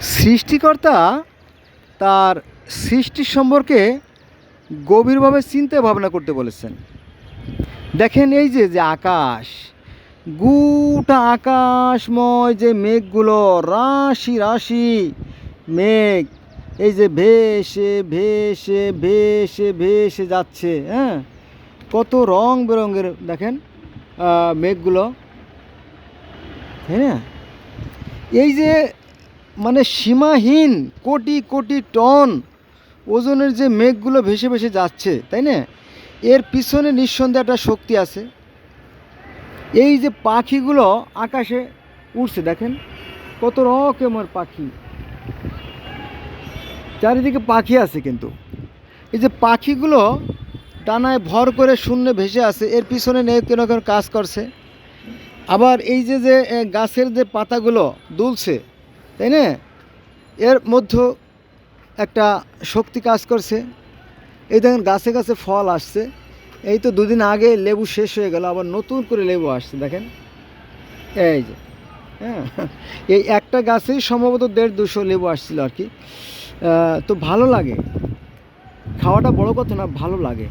সৃষ্টিকর্তা তার সৃষ্টি সম্পর্কে গভীরভাবে চিন্তা ভাবনা করতে বলেছেন। দেখেন এই যে যে আকাশ, গোটা আকাশময় যে মেঘগুলো, রাশি রাশি মেঘ, এই যে ভেসে ভেসে ভেসে ভেসে যাচ্ছে হ্যাঁ? কত রং বেরঙের, দেখেন মেঘগুলো না? এই যে মানে সীমাহীন কোটি কোটি টন ওজনের যে মেঘগুলো ভেসে ভেসে যাচ্ছে, তাই না? এর পিছনে নিঃসন্দেহে একটা শক্তি আছে। এই যে পাখিগুলো আকাশে উড়ছে, দেখেন কত রকমের পাখি। চারিদিকে পাখি আছে কিন্তু। এই যে পাখিগুলো ডানায় ভর করে শূন্যে ভেসে আছে, এর পিছনে নেই কেন কেন কাজ করছে? আবার এই যে যে গাছের যে পাতাগুলো দুলছে তাই না? এর মধ্যে একটা শক্তি কাজ করছে। এই দেখেন গাছে গাছে ফল আসছে। এই তো দুদিন আগে লেবু শেষ হয়ে গেল, আবার নতুন করে লেবু আসছে, দেখেন। এই যে হ্যাঁ এই একটা গাছেই সম্ভবত দেড় দুশো লেবু আসছিল আর কি। তো ভালো লাগে। খাওয়াটা বড় কথা না, ভালো লাগে।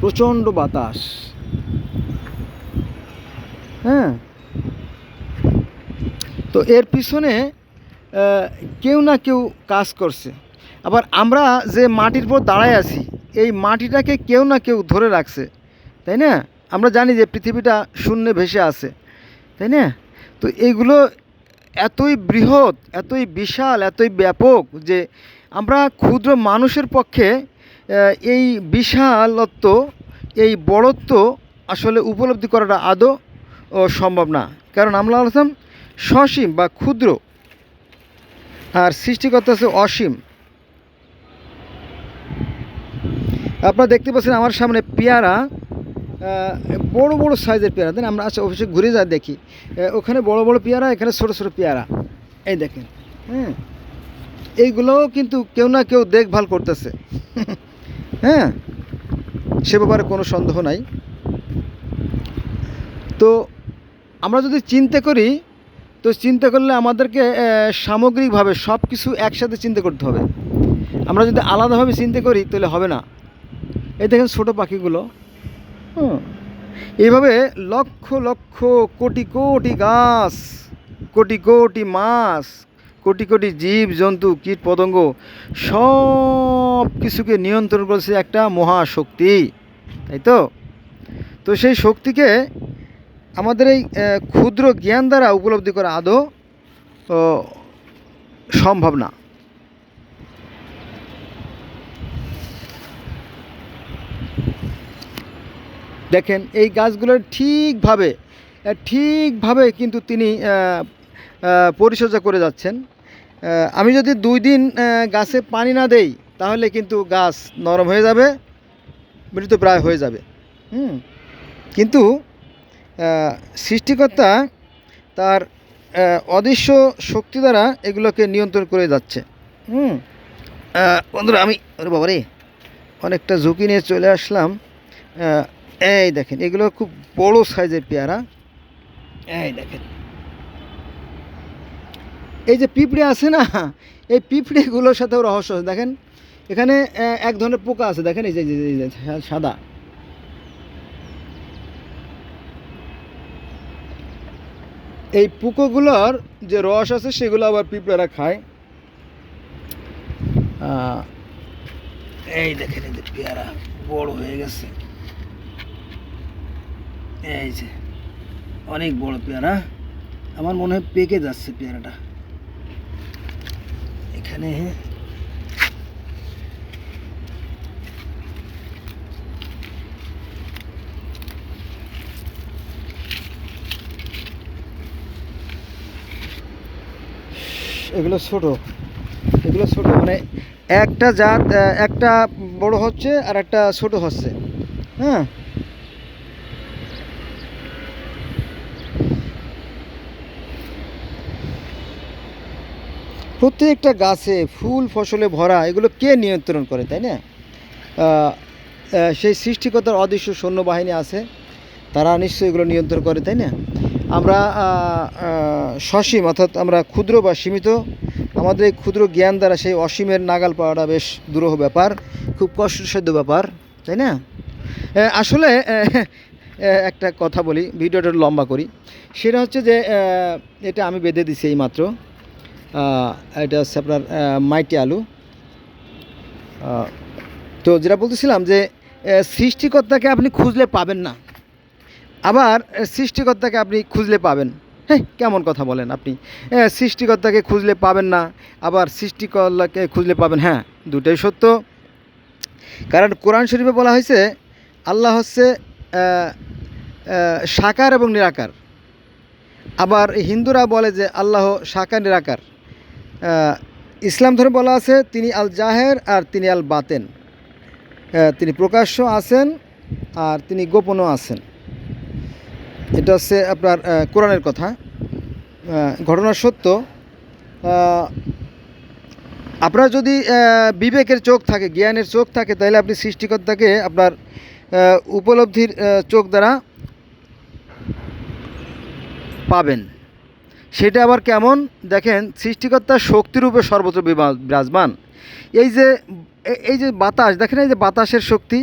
প্রচণ্ড বাতাস। হ্যাঁ। তো এর পিছনে কেউ না কেউ কাজ করছে। আবার আমরা যে মাটির পর দাঁড়ায় আছি, এই মাটিটাকে কেউ না কেউ ধরে রাখছে, তাই না? আমরা জানি যে পৃথিবীটা শূন্যে ভেসে আছে, তাই না? তো এইগুলো এতই বৃহৎ, এতই বিশাল, এতই ব্যাপক যে আমরা ক্ষুদ্র মানুষের পক্ষে এই বিশালত্ব, এই বড়ত্ব আসলে উপলব্ধি করাটা আদৌ সম্ভব না। কারণ আমরা আলোচনা সসীম বা ক্ষুদ্র। আর সৃষ্টিকর্তা আছে অসীম। আপনারা দেখতে পাচ্ছেন আমার সামনে পেয়ারা বড় বড় সাইজের পেয়ারা। দেন আমরা আচ্ছা অফিসে ঘুরে যা দেখি। ওখানে বড় বড় পেয়ারা, এখানে ছোট ছোট পেয়ারা। এই দেখেন হ্যাঁ এইগুলোও কিন্তু কেউ না কেউ দেখভাল করতেছে। হ্যাঁ? সে ব্যাপারে কোনো সন্দেহ নাই। তো আমরা যদি চিন্তা করি, তো চিন্তা করলে আমাদেরকে সামগ্রিকভাবে সব কিছু একসাথে চিন্তা করতে হবে। আমরা যদি আলাদাভাবে চিন্তা করি, তাহলে হবে না। এই দেখেন ছোটো পাখিগুলো। এইভাবে লক্ষ লক্ষ, কোটি কোটি গাছ, কোটি কোটি মাছ, কোটি কোটি জীব, জন্তু, কীট, পতঙ্গ সব কিছুকে নিয়ন্ত্রণ করেছে একটা মহাশক্তি। তাই তো? তো সেই শক্তিকে আমাদের এই ক্ষুদ্র জ্ঞান দ্বারা উপলব্ধি করা আদৌ সম্ভব না। দেখেন, এই গাছগুলোর ঠিকভাবে ঠিকভাবে কিন্তু তিনি পরিচর্যা করে যাচ্ছেন। আমি যদি দুই দিন গাছে পানি না দেই, তাহলে কিন্তু গাছ নরম হয়ে যাবে মৃতপ্রায় হয়ে যাবে। হুম? কিন্তু সৃষ্টিকর্তা তার অদৃশ্য শক্তি দ্বারা এগুলোকে নিয়ন্ত্রণ করে যাচ্ছে। হুম? বন্ধুরা, আমি আরে বাবা রে, অনেকটা ঝুঁকি নিয়ে চলে আসলাম। এই দেখেন, এগুলো খুব বড় সাইজের পেয়ারা। এই দেখেন। এই যে পিঁপড়ে আছে না, এই পিঁপড়েগুলোর সাথেও রহস্য দেখেন, এখানে এক ধরনের পোকা আছে। দেখেন এই যে, সাদা। এই পুকোগুলোর যে রস আছে, সেগুলো আবার পিঁপড়ারা খায়। এই দেখেন পেয়ারা বড় হয়ে গেছে। এই যে, অনেক বড় পেয়ারা। আমার মনে হয় পেকে যাচ্ছে পেয়ারাটা। এখানে এগুলো ছোট। এগুলো ছোট মানে একটা জাত একটা বড় হচ্ছে আর একটা ছোট হচ্ছে। হ্যাঁ? প্রত্যেকটা গাছে ফুল ফসলে ভরা, এগুলো কে নিয়ন্ত্রণ করে, তাই না? সেই সৃষ্টিকর্তার অদৃশ্য সৈন্যবাহিনী আছে, তারা নিশ্চয়ই এগুলো নিয়ন্ত্রণ করে, তাই না? আমরা সসীম অর্থাৎ আমরা ক্ষুদ্র বা সীমিত, আমাদের এই ক্ষুদ্র জ্ঞান দ্বারা সেই অসীমের নাগাল পাওয়াটা বেশ দুরূহ ব্যাপার, খুব কষ্টসাধ্য ব্যাপার, তাই না? আসলে একটা কথা বলি, ভিডিওটা লম্বা করি। সেটা হচ্ছে যে এটা আমি বেঁধে দিছি এই মাত্র এটা হচ্ছে আপনার মাইটি আলু। তো যেটা বলতেছিলাম যে সৃষ্টিকর্তাকে আপনি খুঁজলে পাবেন না। আবার সৃষ্টিকর্তাকে আপনি খুঁজলে পাবেন। হ্যাঁ কেমন কথা বলেন আপনি। এ, সৃষ্টিকর্তাকে খুঁজলে পাবেন না আবার সৃষ্টিকর্তাকে খুঁজলে পাবেন। হ্যাঁ দুটোই সত্য। কারণ কোরআন শরীফে বলা হয়েছে আল্লাহ হচ্ছে সাকার এবং নিরাকার। আবার হিন্দুরা বলে যে আল্লাহ সাকার নিরাকার। ইসলাম ধর্মে বলা আছে তিনি আল জাহের আর তিনি আল বাতেন তিনি প্রকাশ্য আছেন আর তিনি গোপনও আছেন। এটা হচ্ছে আপনার কোরআনের কথা। ঘটনা সত্য। আপনার যদি বিবেকের চোখ থাকে, জ্ঞানের চোখ থাকে, তাহলে আপনি সৃষ্টিকর্তাকে আপনার উপলব্ধির চোখ দ্বারা পাবেন। সেটা আবার কেমন? দেখেন, সৃষ্টিকর্তা শক্তিরূপে সর্বত্র বিরাজমান। এই যে এই যে বাতাস, দেখেন এই যে বাতাসের শক্তি।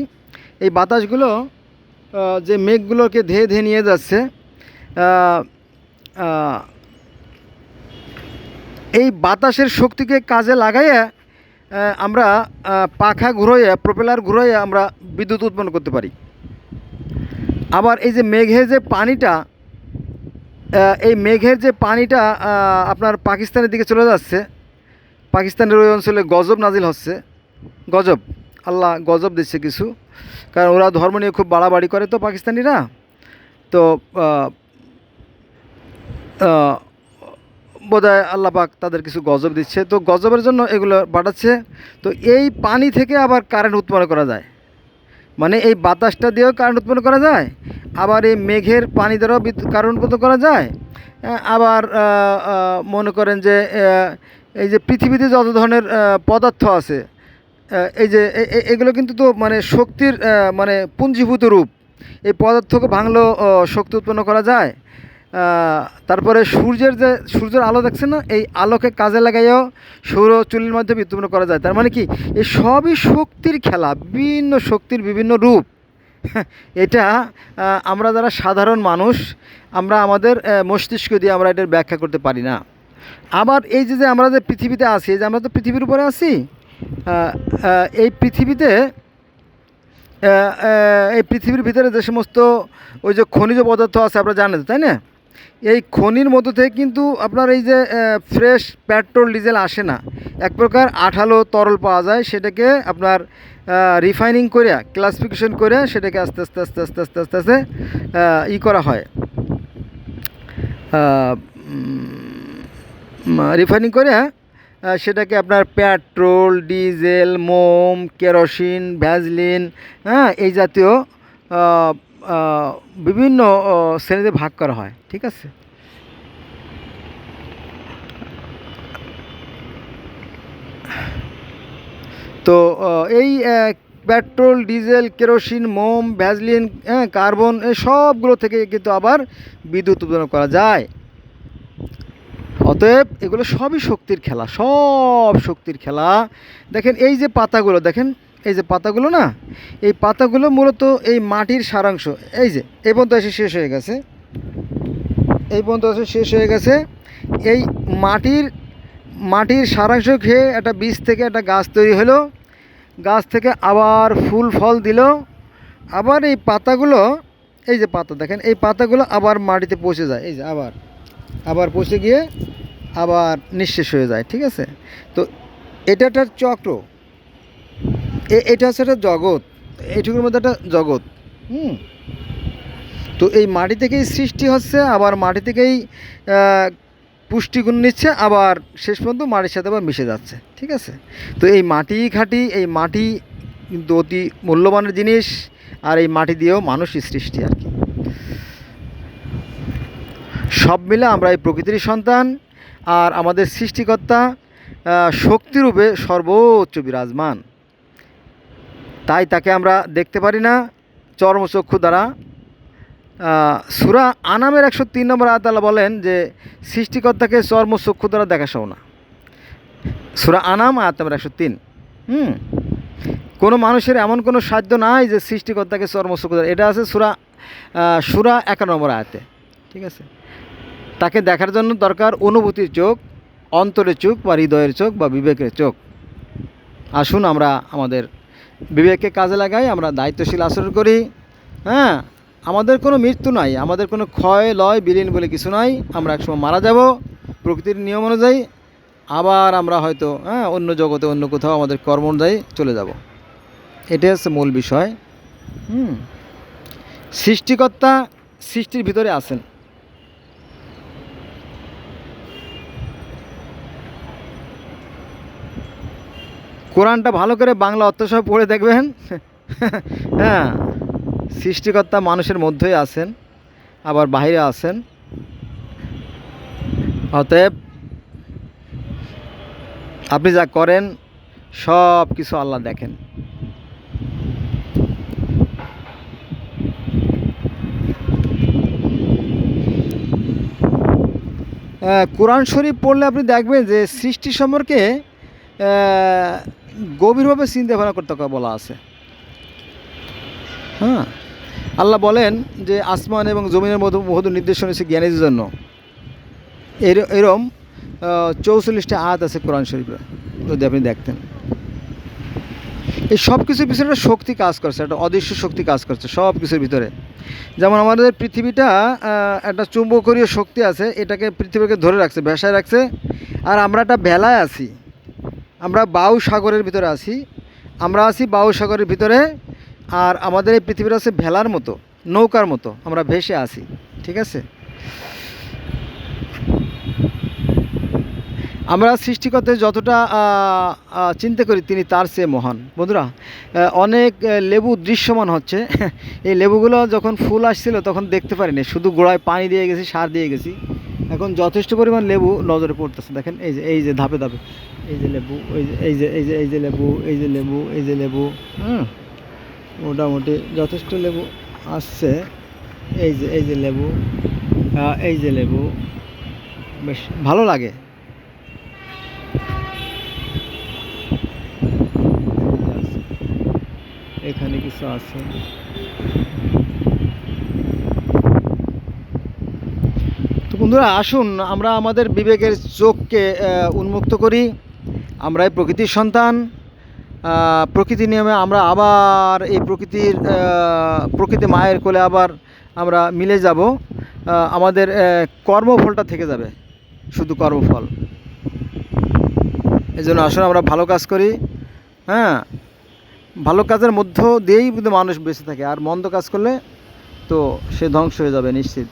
এই বাতাসগুলো যে মেঘগুলোকে ধেয়ে ধেয়ে নিয়ে যাচ্ছে এই বাতাসের শক্তিকে কাজে লাগাইয়া আমরা পাখা ঘুরাইয়া, প্রপেলার ঘুরাইয়া আমরা বিদ্যুৎ উৎপন্ন করতে পারি। আবার এই যে মেঘের যে পানিটা এই মেঘের যে পানিটা আপনার পাকিস্তানের দিকে চলে যাচ্ছে, পাকিস্তানের ওই অঞ্চলে গজব নাজিল হচ্ছে। গজব, আল্লাহ গজব দিচ্ছে কিছু। কারণ ওরা ধর্ম নিয়ে খুব বাড়াবাড়ি করে তো পাকিস্তানিরা। তো বোধহয় আল্লাহ পাক তাদের কিছু গজব দিচ্ছে। তো গজবের জন্য এগুলো পাঠাচ্ছে তো এই পানি থেকে আবার কারেন্ট উৎপন্ন করা যায়। মানে এই বাতাসটা দিয়েও কারেন্ট উৎপন্ন করা যায়। আবার এই মেঘের পানি দ্বারাও কারেন্ট উৎপন্ন করা যায়। আবার মনে করেন যে এই যে পৃথিবীতে যত ধরনের পদার্থ আছে এই যে এগুলো কিন্তু তো মানে শক্তির মানে পুঞ্জীভূত রূপ। এই পদার্থকে ভাঙলেও শক্তি উৎপন্ন করা যায়। তারপরে সূর্যের যে, সূর্যের আলো দেখছেন না? এই আলোকে কাজে লাগাইও সৌর চুল্লির মাধ্যমে উৎপন্ন করা যায়। তার মানে কি? এই সবই শক্তির খেলা, বিভিন্ন শক্তির বিভিন্ন রূপ। এটা আমরা যারা সাধারণ মানুষ, আমরা আমাদের মস্তিষ্ক দিয়ে আমরা এটার ব্যাখ্যা করতে পারি না। আবার এই যে যে আমরা যে পৃথিবীতে আছি যে আমরা তো পৃথিবীর উপরে আছি এই পৃথিবীতে এই পৃথিবীর ভিতরে যে সমস্ত ওই যে খনিজ পদার্থ আছে, আপনারা জানেন তাই না? এই খনির মধ্য থেকে কিন্তু আপনার এই যে ফ্রেশ পেট্রোল, ডিজেল আসে না। এক প্রকার আঠালো তরল পাওয়া যায়, সেটাকে আপনার রিফাইনিং করে ক্লাসিফিকেশন করে সেটাকে আস্তে আস্তে আস্তে আস্তে আস্তে আস্তে আস্তে ই করা হয়। রিফাইনিং করে সেটাকে আপনার পেট্রোল, ডিজেল, মোম, কেরোসিন, ভ্যাজলিন হ্যাঁ এই জাতীয় বিভিন্ন শ্রেণীতে ভাগ করা হয়, ঠিক আছে? তো এই পেট্রোল, ডিজেল, কেরোসিন, মোম, ভ্যাজলিন হ্যাঁ কার্বন, এই সবগুলো থেকে কিন্তু আবার বিদ্যুৎ উৎপাদন করা যায়। অতএব এগুলো সবই শক্তির খেলা, সব শক্তির খেলা। দেখেন এই যে পাতাগুলো, দেখেন এই যে পাতাগুলো না, এই পাতাগুলো মূলত এই মাটির সারাংশ। এই যে, এই পর্যন্ত এসে শেষ হয়ে গেছে। এই পর্যন্ত এসে শেষ হয়ে গেছে। এই মাটির মাটির সারাংশ খেয়ে একটা বীজ থেকে একটা গাছ তৈরি হলো। গাছ থেকে আবার ফুল, ফল দিল। আবার এই পাতাগুলো, এই যে পাতা, দেখেন এই পাতাগুলো আবার মাটিতে পচে যায়। এই যে আবার আবার পচে গিয়ে আবার নিঃশেষ হয়ে যায়, ঠিক আছে? তো এটা একটা চক্র। এটা হচ্ছে একটা জগৎ। এইটুকুর মধ্যে একটা জগৎ। হুম? তো এই মাটি থেকেই সৃষ্টি হচ্ছে, আবার মাটি থেকেই পুষ্টিগুণ নিচ্ছে, আবার শেষ পর্যন্ত মাটির সাথে আবার মিশে যাচ্ছে, ঠিক আছে? তো এই মাটি ঘাটি, এই মাটি কিন্তু অতি মূল্যবানের জিনিস, আর এই মাটি দিয়েও মানুষই সৃষ্টি আর কি। সব মিলে আমরা এই প্রকৃতির সন্তান আর আমাদের সৃষ্টিকর্তা শক্তিরূপে সর্বোচ্চ বিরাজমান। তাই তাকে আমরা দেখতে পারি না, চর্মচক্ষু দ্বারা। সুরা আনামের একশো তিন নম্বর আয়াত আল্লাহ বলেন যে, সৃষ্টিকর্তাকে চর্মচক্ষু দ্বারা দেখা না। সুরা আনাম আয়াত নম্বর একশো তিন। হুম? কোনো মানুষের এমন কোনো সাধ্য নাই যে, সৃষ্টিকর্তাকে চর্মচক্ষু দ্বারা। এটা আছে সুরা সুরা একান্ন নম্বর আয়াতে। ঠিক আছে? তাকে দেখার জন্য দরকার অনুভূতির চোখ, অন্তরের চোখ বা হৃদয়ের চোখ বা বিবেকের চোখ। আসুন আমরা আমাদের বিবেককে কাজে লাগাই, আমরা দায়িত্বশীল আচরণ করি। হ্যাঁ আমাদের কোনো মৃত্যু নাই, আমাদের কোনো ক্ষয়, লয়, বিলীন বলে কিছু নাই। আমরা একসময় মারা যাব প্রকৃতির নিয়ম অনুযায়ী। আবার আমরা হয়তো হ্যাঁ অন্য জগতে, অন্য কোথাও আমাদের কর্ম অনুযায়ী চলে যাব। এটাই হচ্ছে মূল বিষয়। হুম, সৃষ্টিকর্তা সৃষ্টির ভিতরে আছেন। কোরআনটা ভালো করে বাংলা অর্থ অর্থসহ পড়ে দেখবেন। হ্যাঁ সৃষ্টিকর্তা মানুষের মধ্যেই আছেন, আবার বাইরে আছেন। অতএব আপনি যা করেন, সব কিছু আল্লাহ দেখেন। কোরআন শরীফ পড়লে আপনি দেখবেন যে সৃষ্টি সম্পর্কে গভীরভাবে চিন্তা ভাবনা করতে বলা আছে। হ্যাঁ? আল্লাহ বলেন যে আসমান এবং জমিনের মধ্যে মধু নির্দেশন হচ্ছে জ্ঞানীদের জন্য। এর এরম চৌচল্লিশটা আয়াত আছে কোরআন শরীফে, যদি আপনি দেখতেন। এই সব কিছুর পিছনে একটা শক্তি কাজ করছে, একটা অদৃশ্য শক্তি কাজ করছে সব কিছুর ভিতরে। যেমন আমাদের পৃথিবীটা একটা চুম্বকীয় শক্তি আছে, এটাকে পৃথিবীকে ধরে রাখছে, ভেসায় রাখছে, আর আমরা একটা ভেলায় আছি। আমরা বাউ সাগরের ভিতরে আছি, আমরা আছি বাউ সাগরের ভিতরে, আর আমাদের এই পৃথিবীটা আছে ভেলার মতো, নৌকার মতো, আমরা ভেসে আছি, ঠিক আছে? আমরা সৃষ্টিকর্তা যতটা চিন্তা করি তিনি তার চেয়ে মহান। বন্ধুরা অনেক লেবু দৃশ্যমান হচ্ছে, এই লেবুগুলো যখন ফুল আসছিল তখন দেখতে পারিনি, শুধু গোড়ায় পানি দিয়ে গেছি, সার দিয়ে গেছি। এখন যথেষ্ট পরিমাণ লেবু নজরে পড়তেছে, দেখেন, এই যে এই যে ধাপে ধাপে, এই যে লেবু, এই যে এই যে এই যে এই যে লেবু, এই যে লেবু, এই যে লেবু, হুম, মোটামুটি যথেষ্ট লেবু আসছে, এই যে এই যে লেবু এই যে লেবু, বেশ ভালো লাগে। এখানে কিছু আছে। বন্ধুরা, আসুন আমরা আমাদের বিবেকের চোখকে উন্মুক্ত করি। আমরাই প্রকৃতির সন্তান। প্রকৃতি নিয়মে আমরা আবার এই প্রকৃতির প্রকৃতি মায়ের কোলে আবার আমরা মিলে যাব। আমাদের কর্মফলটা থেকে যাবে, শুধু কর্মফল। এই জন্য আসুন আমরা ভালো কাজ করি। হ্যাঁ ভালো কাজের মধ্য দিয়েই কিন্তু মানুষ বেঁচে থাকে। আর মন্দ কাজ করলে তো সে ধ্বংস হয়ে যাবে নিশ্চিত।